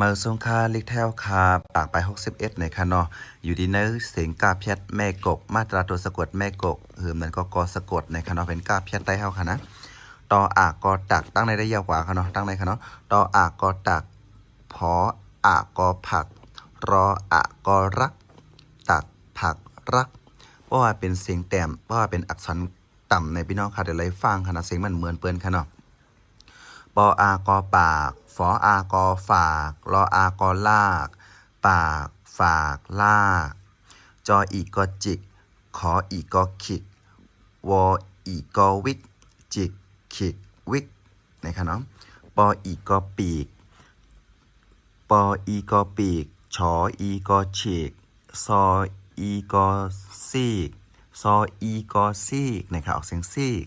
มาสงค่าลิกแถวคาปากไป 61ในคะเนาะอยู่ดีเนอเสียงกาเพียดแม่กบมาตราตัวสะกดแม่กบเหิมนั้นก็กอสะกดในคะเนาะเป็นกาเพียดใต้เฮาค่ะนะต่ออากกอตักตั้งในได้ยาวกว่าค่ะเนาะตั้งในค่ะเนาะต่ออากกอตักพออากอผัก รออากอรัก ตักผักรักเพราะว่าเป็นเสียงแต้มเพราะว่าเป็นอักษรต่ำในพี่น้องค่ะเดี๋ยวเลยฟังค่ะนะเสียงมันเหมือนเปิ้นค่ะเนาะ ปออากอปาก ฝออากอฝาก รออากอลาก ปาก ฝาก ลาก จออีกอจิก ขออีกอขิก วออีกอวิก จิก ขิก วิก นะครับเนาะ ปออีกอปีก ปออีกอปีก ชออีกอฉีก ซออีกอซีก ซออีกอซีก นะครับ ออกเสียงซีก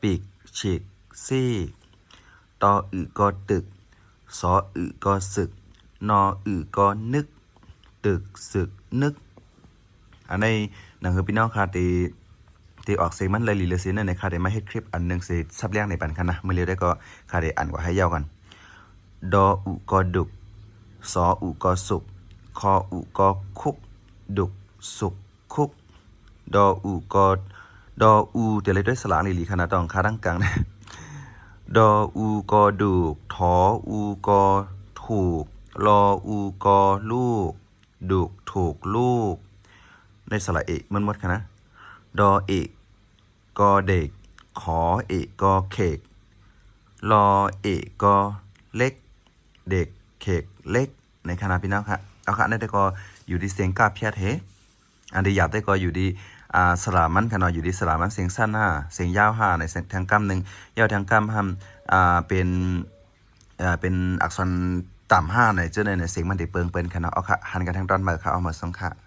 ปีก ฉีก ซีก ตออึก็ตึก สออึก็สึก นออึก็นึก ตึกสึกนึก อันในหนังคือพี่น้องค่ะตีตีออกเสียงมันเลยหลีเลยสินั่นในค่ะเดี๋ยวมาเฮ็ดคลิปอันหนึ่งสิซับเลี้ยงในปันกันนะเมื่อเร็วได้ก็ค่ะเดี๋ยวอ่านกว่าให้ยาวกัน ดออุก็ดุก สออุก็สุก คออุก็คุก ดุกสุกคุก ดออุก็ดออูเดี๋ยวเลยด้วยสลางลีลีขนาดตองคาดังกลางนะ ดออูกอดูกถออูกอถูกรออูกอลูก ดุกถูกลูก ในสระเอกมันมดค่ะนะ ดอเอกกอเด็ก ขอเอกกอเขกรอเอกกอเล็ก เด็กเขกเล็ก ในคณะพี่น้องค่ะ เอาค่ะนั่นแต่ก็อยู่ที่เสียงกาเพียเฮอันที่หยาบได้ก็อยู่ดี อ่าสลามันขนาดอยู่ที่สลามันเสียงสั้นห้าเสียงยาวห้าในเสียงทางกำหนึ่งยาวทางกำห้าอ่าเป็นอ่าเป็นอักษรต่ำห้าในเจ้าในในเสียงมันติเปิงเป็นกันเนาดเอาค่ะหันกันทางด้านมาค่ะเอามาสองค่ะ